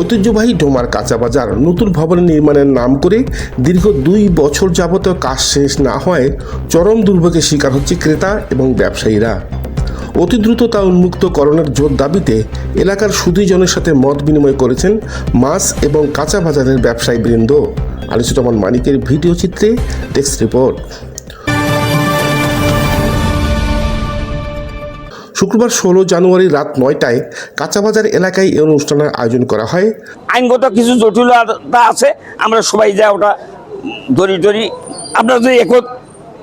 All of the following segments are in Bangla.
ঐতিহ্যবাহী ডোমার কাঁচা বাজার নতুন ভবন নির্মাণের নাম করে দীর্ঘ দুই বছর যাবতীয় কাজ শেষ না হওয়ায় চরম দুর্ভোগের শিকার হচ্ছে ক্রেতা এবং ব্যবসায়ীরা। অতি দ্রুত তা উন্মুক্তকরণের জোর দাবিতে এলাকার সুদীজনের সাথে মত বিনিময় করেছেন মাছ এবং কাঁচা বাজারের ব্যবসায়ী বৃন্দ আলিসুরহমান মানিকের ভিডিও চিত্রে ডেস্ক রিপোর্ট। শুক্রবার ষোলো জানুয়ারি রাত নয়টায় কাঁচাবাজার এলাকায় এই অনুষ্ঠানের আয়োজন করা হয়। আইনগত কিছু জটিলতা আছে, আমরা সবাই যা ওটা ধরি ধরি আপনারা যদি একত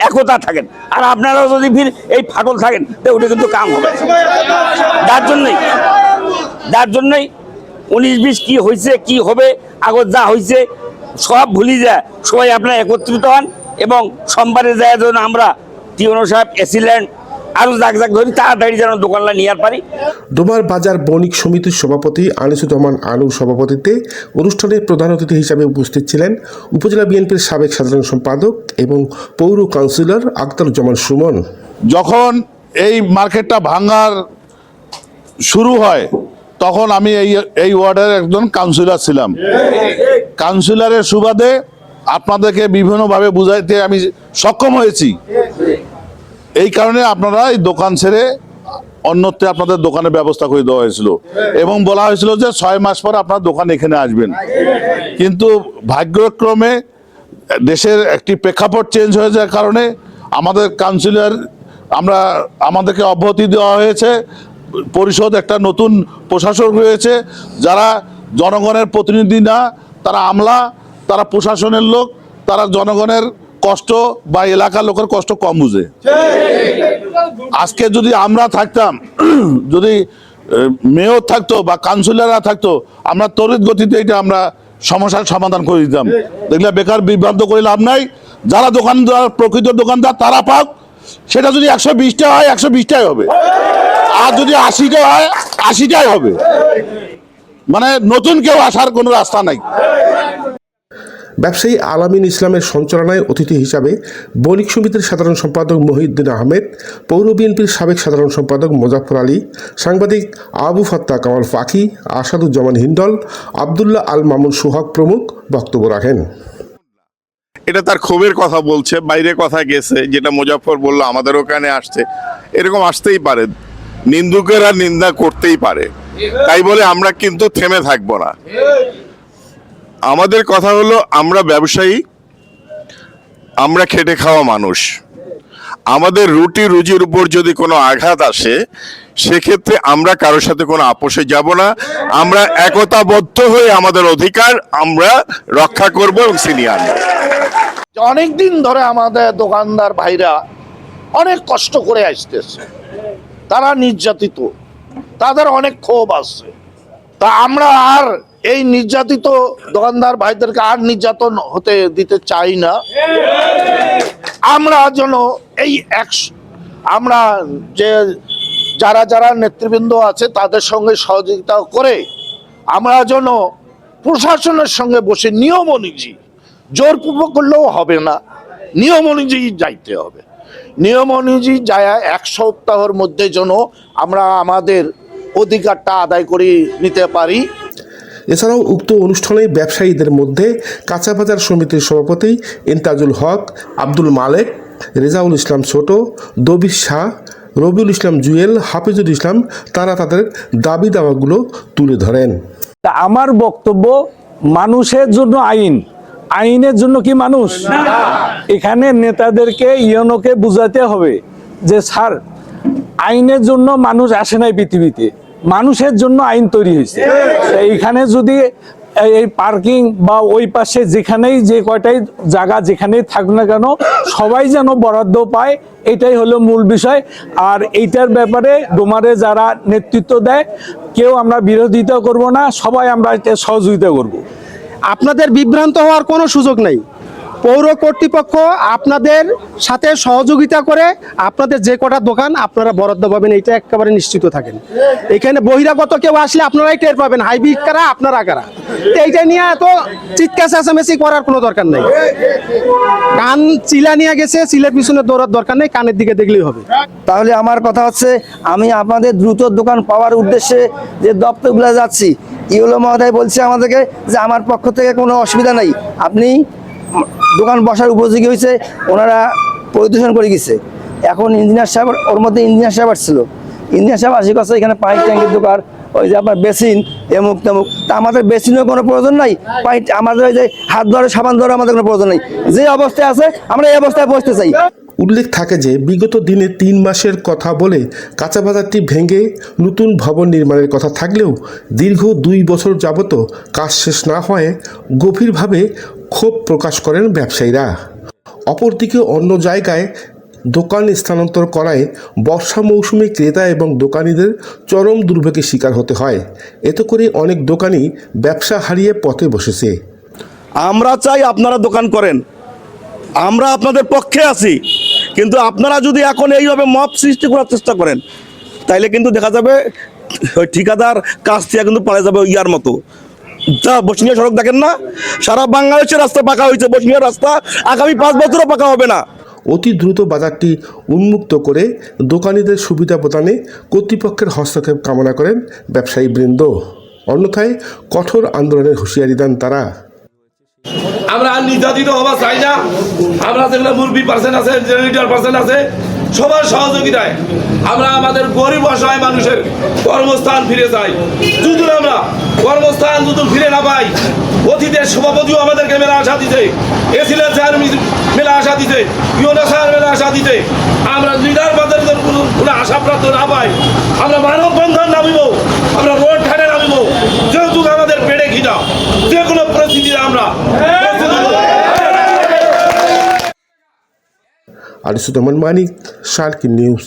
একতা থাকেন, আর আপনারাও যদি ফির এই ফাটল থাকেন, তো ওটা কিন্তু কাম হবে। যার জন্যই যার জন্যই উনিশ বিশ কী হয়েছে কি হবে, আগত যা হয়েছে সব ভুলি যায়। সবাই আপনারা একত্রিত হন এবং সোমবারে যায় যেন আমরা টিউনো সাহেব এসিল্যান্ড আরও জাক জাক ধরি তাড়াতাড়ি যেন দোকানটা নিয়ে পারি। ডোমার বাজার বণিক সমিতির সভাপতি আনিসুজ্জামান আনুর সভাপতিত্বে অনুষ্ঠানে প্রধান অতিথি হিসাবে উপস্থিত ছিলেন উপজেলা বিএনপির সাবেক সাধারণ সম্পাদক এবং পৌর কাউন্সিলর আখতারুজ্জামান সুমন। যখন এই মার্কেটটা ভাঙার শুরু হয় তখন আমি এই এই ওয়ার্ডের একজন কাউন্সিলর ছিলাম। কাউন্সিলরের সুবাদে আপনাদেরকে বিভিন্নভাবে বুঝাইতে আমি সক্ষম হয়েছি। এই কারণে আপনারা এই দোকান ছেড়ে অন্যত্রে আপনাদের দোকানের ব্যবস্থা করে দেওয়া হয়েছিল। এবং বলা হয়েছিল যে ছয় মাস পর আপনার দোকান এখানে আসবেন। কিন্তু ভাগ্যক্রমে দেশের একটি প্রেক্ষাপট চেঞ্জ হয়ে যাওয়ার কারণে আমাদের কাউন্সিলর আমরা, আমাদেরকে অব্যাহতি দেওয়া হয়েছে। পরিষদ একটা নতুন প্রশাসন রয়েছে, যারা জনগণের প্রতিনিধি না, তারা আমলা, তারা প্রশাসনের লোক, তারা জনগণের কষ্ট বা এলাকার লোকের কষ্ট কম বুঝে। আজকে যদি আমরা থাকতাম, যদি মেয়র থাকতো বা কাউন্সিলররা থাকতো, আমরা তড়িৎ গতিতে এটা আমরা সমস্যার সমাধান করে দিতাম। দেখলে বেকার বিভ্রান্ত করে লাভ নাই। যারা দোকানদার, প্রকৃত দোকানদার, তারা পাক। সেটা যদি একশো বিশটা হয়, একশো বিশটাই হবে। আর যদি আশিটা হয়, আশিটাই হবে। মানে নতুন কেউ আসার কোনো রাস্তা নাই। ব্যবসায়ী আলামিন ইসলামের সঞ্চালনায় অতিথি হিসাবে বণিক সমিতির সাধারণ সম্পাদক মহিউদ্দিন আহমেদ, পৌর বিএনপির সাবেক সাধারণ সম্পাদক মোজাফর আলী, সাংবাদিক আবু ফাত্তা কামাল ফাকি আসাদুজ্জামান হিন্ডল, আবদুল্লাহ আল মামুন সুহাগ প্রমুখ বক্তব্য রাখেন। এটা তার ক্ষোভের কথা বলছে, বাইরে কথা গেছে, যেটা মুজাফর বলল, আমাদের ওখানে আসছে। এরকম আসতেই পারে, নিন্দুকেরা নিন্দা করতেই পারে। তাই বলে আমরা কিন্তু থেমে থাকব না। আমাদের কথা হলো, আমরা ব্যবসায়ী, আমরা খেটে খাওয়া মানুষ। আমাদের রুটি রুজির উপর যদি কোনো আঘাত আসে, সেক্ষেত্রে আমরা কারোর সাথে কোনো আপোষে যাব না। আমরা একতাবদ্ধ হয়ে আমাদের অধিকার আমরা রক্ষা করব এবং ছিনিয়ে আনব অনেক দিন ধরে আমাদের দোকানদার ভাইরা অনেক কষ্ট করে আসতেছে। তারা নির্যাতিত। তাদের অনেক ক্ষোভ আছে। তা আমরা আর এই নির্যাতিত দোকানদার ভাইদেরকে আর নির্যাতন হতে দিতে চাই না। আমরা যেন এই এক আমরা যে যারা যারা নেতৃবৃন্দ আছে তাদের সঙ্গে সহযোগিতা করে আমরা যেন প্রশাসনের সঙ্গে বসে নিয়ম অনুযায়ী জোরপূর্বক করলেও হবে না। নিয়ম অনুযায়ী যাইতে হবে। নিয়ম অনুযায়ী যায় এক সপ্তাহের মধ্যে যেন আমরা আমাদের অধিকারটা আদায় করে নিতে পারি। এছাড়াও উক্ত অনুষ্ঠানে ব্যবসায়ীদের মধ্যে কাঁচাবাজার সমিতির সভাপতি ইন্তাজুল হক আব্দুল মালেক রেজাউল ইসলাম ছোট দবির শাহ রবিউল ইসলাম জুয়েল হাফিজুল ইসলাম তারা তাদের দাবি দাওয়াগুলো তুলে ধরেন। তা আমার বক্তব্য মানুষের জন্য আইন। আইনের জন্য কি মানুষ? এখানে নেতাদেরকে ইয়নোকে বুঝাতে হবে যে স্যার আইনের জন্য মানুষ আসে নাই পৃথিবীতে। মানুষের জন্য আইন তৈরি হয়েছে। এইখানে যদি এই- পার্কিং বা ওই পাশে যেখানেই যে কয়টাই জায়গা যেখানেই থাকুক না কেন সবাই যেন বরাদ্দ পায় এটাই হলো মূল বিষয়। আর এইটার ব্যাপারে ডোমারে যারা নেতৃত্ব দেয় কেউ আমরা বিরোধিতা করব না সবাই আমরা এটা সহযোগিতা করব। আপনাদের বিভ্রান্ত হওয়ার কোনো সুযোগ নেই। পৌর কর্তৃপক্ষ আপনাদের সাথে সহযোগিতা করে আপনাদের যে কটা দোকান আপনারা বরাদ্দ পাবেন এটা একেবারে নিশ্চিত থাকেন। এখানে বহিরাগত কেউ আসলে আপনারাই টের পাবেন হাইব্রিড কারা, আপনারা কারা। এইটা নিয়ে এত চিৎকার চেঁচামেচি করার কোনো দরকার নেই। কান চিলা নিয়ে গেছে চিলের পিছনে দৌড়ার দরকার নেই, কানের দিকে দেখলেই হবে। তাহলে আমার কথা হচ্ছে, আমি আপনাদের দ্রুত দোকান পাওয়ার উদ্দেশ্যে যে দপ্তরগুলো যাচ্ছি, ইউলো মহোদয় বলছে আমাদেরকে যে আমার পক্ষ থেকে কোনো অসুবিধা নাই। আপনি দোকান বসার উপযোগী হয়েছে, ওনারা পরিদর্শন করে গেছে। এখন ইঞ্জিনিয়ার সাহেব, ওর মধ্যে ইঞ্জিনিয়ার সাহেব আসছিল। ইঞ্জিনিয়ার সাহেব আসি কথা এখানে পাইপ ট্যাঙ্কের দোকান, ওই যে আপনার বেসিন, এমুক তেমুক। তা আমাদের বেসিনের কোনো প্রয়োজন নাই, পাইপ, আমাদের ওই যে হাত ধরে, সাবান ধরে আমাদের কোনো প্রয়োজন নাই। যে অবস্থায় আছে, আমরা এই অবস্থায় বসতে চাই। উল্লেখ থাকে যে বিগত দিনে তিন মাসের কথা বলে কাঁচা বাজারটি ভেঙে নতুন ভবন নির্মাণের কথা থাকলেও দীর্ঘ দুই বছর যাবত কাজ শেষ না হয়ে গভীরভাবে ক্ষোভ প্রকাশ করেন ব্যবসায়ীরা। অপরদিকে অন্য জায়গায় দোকান স্থানান্তর করায় বর্ষা মৌসুমে ক্রেতা এবং দোকানিদের চরম দুর্ভোগের শিকার হতে হয়। এতে করে অনেক দোকানি ব্যবসা হারিয়ে পথে বসেছে। আমরা চাই আপনারা দোকান করেন। আমরা আপনাদের পক্ষে আছি, কিন্তু আপনারা যদি এখন এইভাবে মপ সৃষ্টি করার চেষ্টা করেন, তাইলে কিন্তু দেখা যাবে ওই ঠিকাদার কাজ থেকে কিন্তু পালা যাবে ইয়ার মতো। যা বসনিয়া সড়ক দেখেন না, সারা বাংলাদেশের রাস্তা পাকা হয়েছে বসনিয়া রাস্তা আগামী পাঁচ বছরও পাকা হবে না। অতি দ্রুত বাজারটি উন্মুক্ত করে দোকানিদের সুবিধা প্রদানে কর্তৃপক্ষের হস্তক্ষেপ কামনা করেন ব্যবসায়ী বৃন্দ। অন্যথায় কঠোর আন্দোলনের হুঁশিয়ারি দেন তারা। আমরা আর নির্যাতিত হওয়া চাই না। আমরা যেগুলো মুরবি পার্সেন্ট আছে জেনারেটর পার্সেন্ট আছে, সবার সহযোগিতায় আমরা আমাদের গরিব অসহায় মানুষের কর্মস্থান ফিরে যাই যদি আমরা কর্মস্থান যদি ফিরে না পাই, অতীতের সভাপতিও আমাদেরকে মেলা আশা দিতে এসিলেন স্যার মেলা আশা দিতে ইউনো স্যার মেলা আশা দিতে আমরা লিডার বাজার কোনো আশাপ্রাপ্ত না পাই, আমরা মানব বন্ধন নামিব, আমরা রোড ঠানে নামিব যেহেতু আমাদের পেটে খিদা যে কোনো পরিস্থিতিতে আমরা আরিসুদ্দামান মানিক সার্কি নিউজ।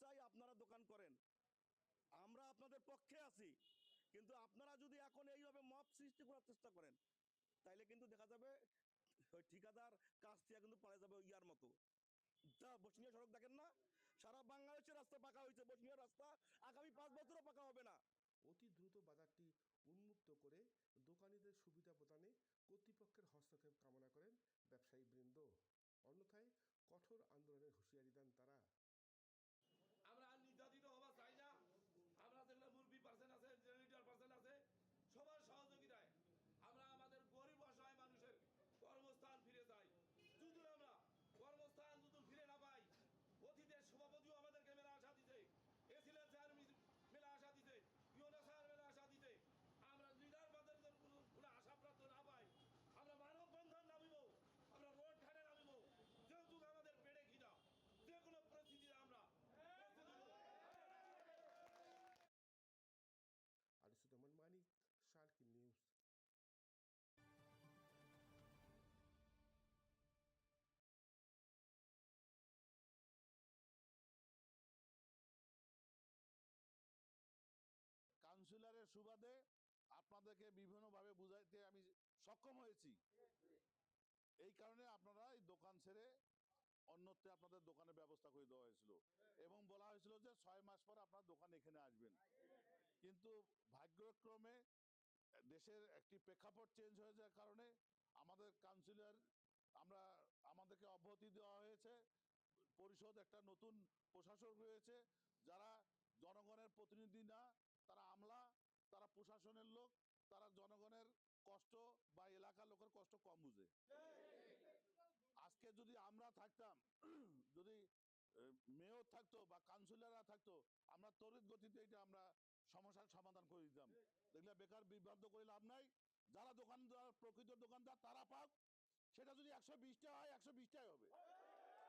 চাই আপনারা দোকান করেন। আমরা আপনাদের পক্ষে আছি, কিন্তু আপনারা যদি এখন এইভাবে মপ সৃষ্টি করার চেষ্টা করেন, তাইলে কিন্তু দেখা যাবে ওই ঠিকাদার কাজ থেকে কিন্তু পালা যাবে ইয়ার মতো। যা বসনিয়া সড়ক দেখেন না, সারা বাংলাদেশের রাস্তা পাকা হয়েছে। বসনিয়া রাস্তা আগামী পাঁচ বছরও পাকা হবে না। অতি দ্রুত বাজারটি উন্মুক্ত করে দোকানিদের সুবিধা প্রদানে কর্তৃপক্ষের হস্তক্ষেপ কামনা করেন ব্যবসায়ী বৃন্দ অন্যথায় কঠোর আন্দোলনের হুঁশিয়ারি দেন তারা। সুবাদে আপনাদেরকে বিভিন্নভাবে বুঝাইতে আমি সক্ষম হয়েছি। এই কারণে আপনারা এই দোকান ছেড়ে অন্যত্রে আপনাদের দোকানের ব্যবস্থা করে দেওয়া হয়েছিল এবং বলা হয়েছিল যে ছয় মাস পর আপনার দোকান এখানে আসবেন। কিন্তু ভাগ্যক্রমে দেশের একটি প্রেক্ষাপট চেঞ্জ হয়ে যাওয়ার কারণে আমাদের কাউন্সিলর আমরা, আমাদেরকে অব্যাহতি দেওয়া হয়েছে। পরিষদ একটা নতুন প্রশাসক রয়েছে যারা জনগণের প্রতিনিধি না, তারা আমলা তারা প্রশাসনের লোক, তারা জনগণের কষ্ট বা এলাকার লোকের কষ্ট কম বুঝে। আজকে যদি আমরা থাকতাম, যদি মেয়র থাকতো বা কাউন্সিলররা থাকতো, আমরা তড়িৎ গতিতে এটা আমরা সমস্যার সমাধান করে দিতাম। দেখলে বেকার বিভ্রান্ত করে লাভ নাই। যারা দোকানদার, প্রকৃত দোকানদার, তারা পাক। সেটা যদি একশো বিশটা হয়, একশো বিশটাই হবে।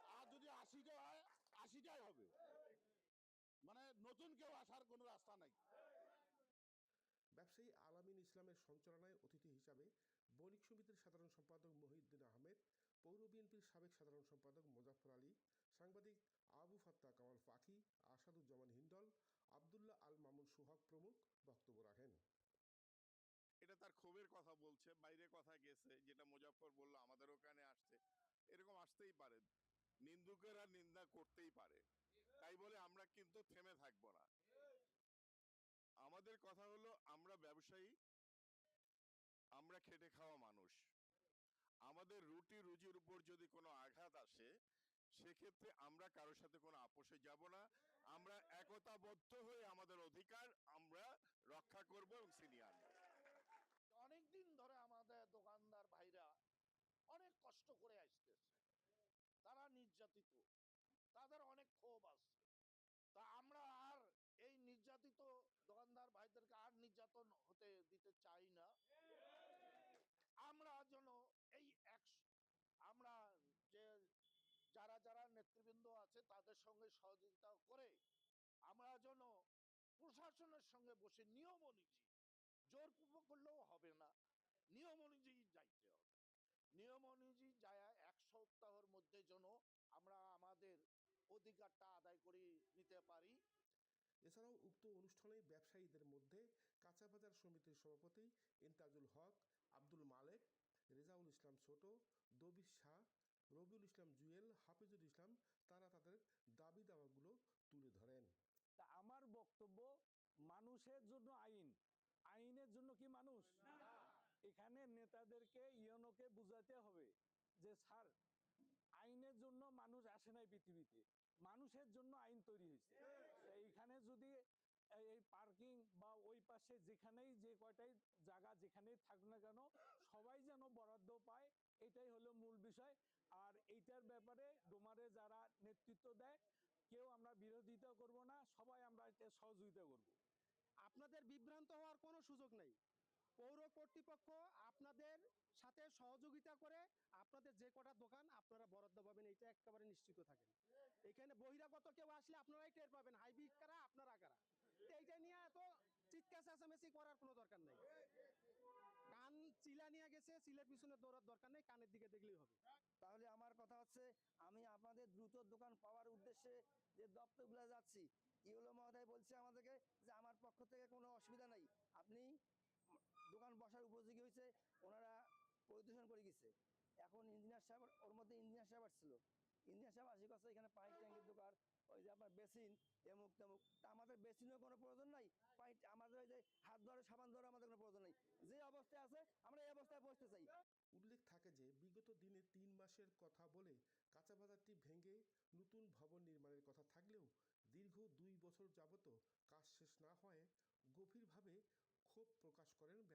আর যদি আশিটা হয়, আশিটাই হবে। মানে নতুন কেউ আসার কোনো রাস্তা নাই। ব্যবসায়ী আলামিন ইসলামের সঞ্চালনায় অতিথি হিসাবে বণিক সমিতির সাধারণ সম্পাদক মহিউদ্দিন আহমেদ, পৌর বিএনপির সাবেক সাধারণ সম্পাদক মোজাফর আলী, সাংবাদিক আবু ফাত্তা কামাল পাখি আসাদুজ্জামান হিন্ডল, আবদুল্লাহ আল মামুন সুহাগ প্রমুখ বক্তব্য রাখেন। এটা তার ক্ষোভের কথা বলছে, বাইরে কথা গেছে, যেটা মুজাফর বলল, আমাদের ওখানে আসছে। এরকম আসতেই পারে, নিন্দুকেরা নিন্দা করতেই পারে। তাই বলে আমরা কিন্তু থেমে থাকব না। আমাদের কথা হলো, আমরা ব্যবসায়ী, আমরা খেটে খাওয়া মানুষ। আমাদের রুটি রুজির উপর যদি কোনো আঘাত আসে, সেক্ষেত্রে আমরা কারোর সাথে কোনো আপোষে যাব না। আমরা একতাবদ্ধ হয়ে আমাদের অধিকার আমরা রক্ষা করব এবং ছিনিয়ে আনব অনেক দিন ধরে আমাদের দোকানদার ভাইরা অনেক কষ্ট করে আসতেছে। তারা নির্যাতিত। তাদের অনেক ক্ষোভ আছে তা আমরা আর এই নির্যাতিত দোকানদার ভাইদেরকে আর নির্যাতন হতে দিতে চাই না। আমরা যেন এই আমরা যে যারা যারা নেতৃবৃন্দ আছে তাদের সঙ্গে সহযোগিতা করে আমরা যেন প্রশাসনের সঙ্গে বসে নিয়ম অনুযায়ী জোরপূর্বক করলেও হবে না। নিয়ম অনুযায়ী যাইতে হবে। নিয়ম অনুযায়ী যায় এক সপ্তাহের মধ্যে যেন আমরা আমাদের অধিকারটা আদায় করে নিতে পারি। এছাড়াও উক্ত অনুষ্ঠানে ব্যবসায়ীদের মধ্যে সমিতির সভাপতি ইন্তাজুল হক আব্দুল মালেক রেজাউল ইসলাম ছোট দবির শাহ রবিউল ইসলাম জুয়েল হাফিজুল ইসলাম তারা তাদের দাবি দাওয়াগুলো তুলে ধরেন। তা আমার বক্তব্য মানুষের জন্য আইন। আইনের জন্য কি মানুষ? এখানে নেতাদেরকে ইয়নোকে বুঝাতে হবে যে স্যার আইনের জন্য মানুষ আসে নাই পৃথিবীতে। মানুষের জন্য আইন তৈরি হয়েছে তা এইখানে যদি এই- এই পার্কিং পাশে যেখানেই যে কয়টাই জায়গা যেখানেই থাকুক না কেন, সবাই যেন বরাদ্দ পায়, এটাই হলো মূল বিষয়। আর এইটার ব্যাপারে ডোমারে যারা নেতৃত্ব দেয়, কেউ আমরা বিরোধিতা করব না, সবাই আমরা সহযোগিতা করব। আপনাদের বিভ্রান্ত হওয়ার কোনো সুযোগ নেই। পৌর কর্তৃপক্ষ আপনাদের সাথে সহযোগিতা করে আপনাদের যে কটা দোকান আপনারা বরাদ্দ পাবেন এটা একেবারে নিশ্চিত থাকেন। এখানে বহিরাগত কেউ আসলে আপনারাই টের পাবেন, হাইব্রিড কারা, আপনারা কারা। এইটা নিয়ে এত চিৎকার চেঁচামেচি করার কোনো দরকার নেই। কান চিলা নিয়ে গেছে, চিলের পিছনে দৌড়ার দরকার নেই, কানের দিকে দেখলেই হবে। তাহলে আমার কথা হচ্ছে, আমি আপনাদের দ্রুত দোকান পাওয়ার উদ্দেশ্যে যে দপ্তরগুলো যাচ্ছি, ইউলো মহোদয় বলছে আমাদেরকে যে আমার পক্ষ থেকে কোনো অসুবিধা নাই। আপনি দোকান বসার উপযোগী হয়েছে, ওনারা পরিদর্শন করে গেছে। এখন ইঞ্জিনিয়ার সাহেব, ওর মধ্যে ইঞ্জিনিয়ার সাহেব আসছিল। ইঞ্জিনিয়ার সাহেব আসি কথা এখানে পানির ট্যাঙ্কির দোকান, ওই যে আপনার বেসিন এমুক তেমুক তা আমাদের বেসিনের কোনো প্রয়োজন নাই পানি আমাদের যে হাত ধরে, সাবান ধরে আমাদের কোনো প্রয়োজন নেই। যে অবস্থায় আছে, আমরা এই অবস্থায় বসতে চাই। উল্লেখ থাকে যে, বিগত দিনে তিন মাসের কথা বলে কাঁচা বাজারটি ভেঙে নতুন ভবন নির্মাণের কথা থাকলেও দীর্ঘ দুই বছর যাবত কাজ শেষ না হওয়ায় গভীরভাবে ক্ষোভ প্রকাশ করেন